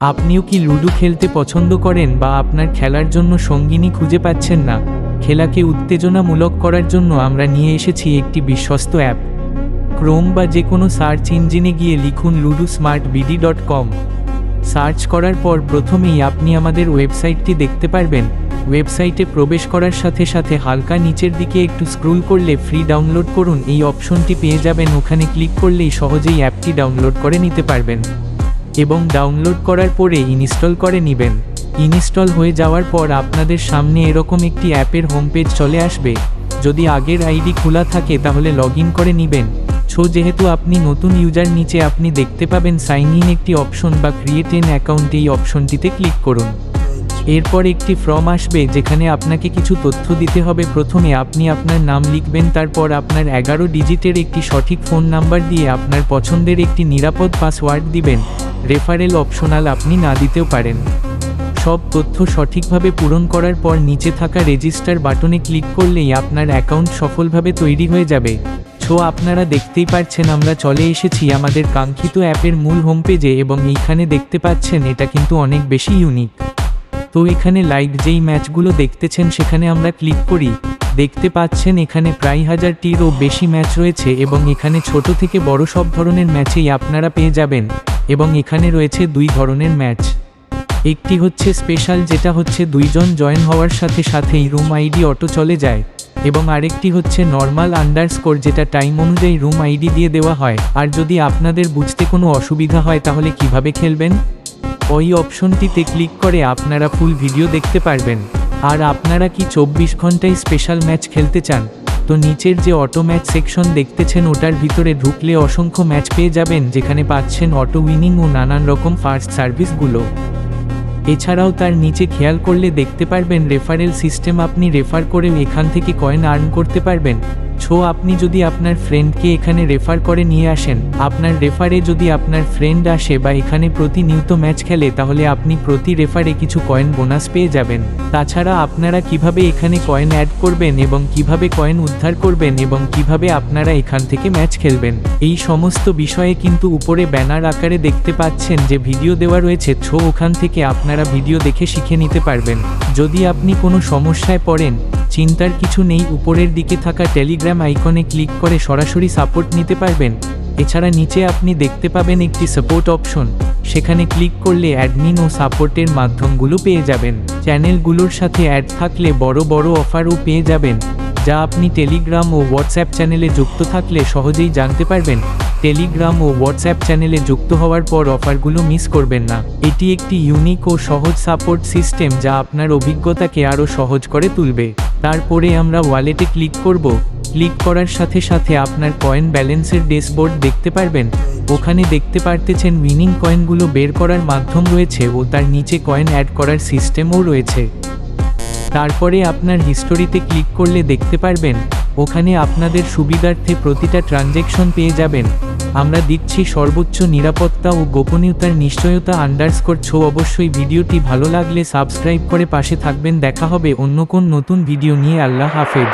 আপনিও কি লুডো খেলতে পছন্দ করেন বা আপনার খেলার জন্য সঙ্গিনী খুঁজে পাচ্ছেন না? খেলাকে উত্তেজনামূলক করার জন্য আমরা নিয়ে এসেছি একটি বিশ্বস্ত অ্যাপ। ক্রোম বা যে কোনো সার্চ ইঞ্জিনে গিয়ে লিখুন ludo smart BD dot com. Search করার পর প্রথমেই আপনি আমাদের ওয়েবসাইটটি দেখতে পারবেন। ওয়েবসাইটে প্রবেশ করার সাথে সাথে হালকা নিচের দিকে একটু স্ক্রুল করলে ফ্রি ডাউনলোড করুন। এই অপশনটি পেয়ে যাবেন। ওখানে ক্লিক করলেই সহজেই অ্যাপটি ডাউনলোড করে নিতে পারবেন। এবং ডাউনলোড করার পরে ইনস্টল করে নেবেন। ইনস্টল হয়ে যাওয়ার পর আপনাদের সামনে এরকম একটি অ্যাপের হোম পেজ চলে আসবে। যদি আগের আইডি খোলা থাকে তাহলে লগ করে নেবেন। ছো যেহেতু আপনি নতুন ইউজার নিচে আপনি দেখতে পাবেন সাইন ইন একটি অপশন বা ক্রিয়েট এন অ্যাকাউন্ট, এই অপশনটিতে ক্লিক করুন। এরপর একটি ফর্ম আসবে যেখানে আপনাকে কিছু তথ্য দিতে হবে। প্রথমে আপনি আপনার নাম লিখবেন, তারপর আপনার এগারো ডিজিটের একটি সঠিক ফোন নাম্বার দিয়ে আপনার পছন্দের একটি নিরাপদ পাসওয়ার্ড দিবেন। রেফারেল অপশনাল আপনি না দিতেও পারেন। সব তথ্য সঠিকভাবে পূরণ করার পর নিচে থাকা রেজিস্টার বাটনে ক্লিক করলেই আপনার অ্যাকাউন্ট সফলভাবে তৈরি হয়ে যাবে। সো, আপনারা দেখতেই পাচ্ছেন আমরা চলে এসেছি আমাদের কাঙ্ক্ষিত অ্যাপের মূল হোম পেজে এবং এইখানে দেখতে পাচ্ছেন এটা কিন্তু অনেক বেশি ইউনিক। তো এখানে লাইভ যেই ম্যাচগুলো দেখতেছেন সেখানে আমরা ক্লিক করি। দেখতে পাচ্ছেন এখানে প্রায় হাজারটিরও বেশি ম্যাচ রয়েছে এবং এখানে ছোট থেকে বড় সব ধরনের ম্যাচেই আপনারা পেয়ে যাবেন এবং এখানে রয়েছে দুই ধরনের ম্যাচ একটি হচ্ছে স্পেশাল যেটা হচ্ছে দুইজন জয়েন হওয়ার সাথে সাথেই রুম আইডি অটো চলে যায় এবং আরেকটি হচ্ছে নর্মাল আন্ডারস্কোর যেটা টাইম অনুযায়ী রুম আইডি দিয়ে দেওয়া হয়। আর যদি আপনাদের বুঝতে কোনো অসুবিধা হয় তাহলে কীভাবে খেলবেন? ওই অপশনটিতে ক্লিক করে আপনারা ফুল ভিডিও দেখতে পারবেন। আর আপনারা কি চব্বিশ ঘন্টায় স্পেশাল ম্যাচ খেলতে চান? তো নিচের যে অটো ম্যাচ সেকশন দেখতেছেন, ওটার ভিতরে ঢুকলে অসংখ্য ম্যাচ পেয়ে যাবেন, যেখানে পাচ্ছেন অটো উইনিং ও নানান রকম ফার্স্ট সার্ভিসগুলো। এছাড়াও তার নিচে খেয়াল করলে দেখতে পারবেন, রেফারেল সিস্টেম আপনি রেফার করে এখান থেকে কয়েন আর্ন করতে পারবেন। ছো আপনি যদি আপনার ফ্রেন্ডকে এখানে রেফার করে নিয়ে আসেন, আপনার রেফারে যদি আপনার ফ্রেন্ড আসে বা এখানে প্রতিনিয়ত ম্যাচ খেলে, তাহলে আপনি প্রতি রেফারে কিছু কয়েন বোনাস পেয়ে যাবেন। তাছাড়া আপনারা কীভাবে এখানে কয়েন অ্যাড করবেন এবং কীভাবে কয়েন উদ্ধার করবেন এবং কীভাবে আপনারা এখান থেকে ম্যাচ খেলবেন, এই সমস্ত বিষয়ে কিন্তু উপরে ব্যানার আকারে দেখতে পাচ্ছেন যে ভিডিও দেওয়া রয়েছে। ছো ওখান থেকে আপনারা ভিডিও দেখে শিখে নিতে পারবেন। যদি আপনি কোনো সমস্যায় পড়েন চিন্তার কিছু নেই, উপরের দিকে থাকা টেলিগ্রাম আইকনে ক্লিক করে সরাসরি সাপোর্ট নিতে পারবেন। এছাড়া নিচে আপনি দেখতে পাবেন একটি সাপোর্ট অপশন। সেখানে ক্লিক করলে অ্যাডমিন ও সাপোর্টের মাধ্যমগুলো পেয়ে যাবেন। চ্যানেলগুলোর সাথে অ্যাড থাকলে বড় বড় অফারও পেয়ে যাবেন, যা আপনি টেলিগ্রাম ও হোয়াটসঅ্যাপ চ্যানেলে যুক্ত থাকলে সহজেই জানতে পারবেন। টেলিগ্রাম ও হোয়াটসঅ্যাপ চ্যানেলে যুক্ত হওয়ার পর অফারগুলো মিস করবেন না। এটি একটি ইউনিক ও সহজ সাপোর্ট সিস্টেম, যা আপনার অভিজ্ঞতাকে আরও সহজ করে তুলবে। তারপরে আমরা ওয়ালেটে ক্লিক করব। ক্লিক করার সাথে সাথে আপনার কয়েন ব্যালেন্সের ড্যাশবোর্ড দেখতে পারবেন। ওখানে দেখতে পারতেছেন উইনিং কয়েনগুলো বের করার মাধ্যম রয়েছে ও তার নিচে কয়েন অ্যাড করার সিস্টেমও রয়েছে। তারপরে আপনার হিস্টোরিতে ক্লিক করলে দেখতে পারবেন, ওখানে আপনাদের সুবিধার্থে প্রতিটা ট্রানজেকশন পেয়ে যাবেন। আমরা দিচ্ছি সর্বোচ্চ নিরাপত্তা ও গোপনীয়তার নিশ্চয়তা আন্ডারস্কোর ছো অবশ্যই ভিডিওটি ভালো লাগলে সাবস্ক্রাইব করে পাশে থাকবেন। দেখা হবে অন্য কোন নতুন ভিডিও নিয়ে। আল্লাহ হাফেজ।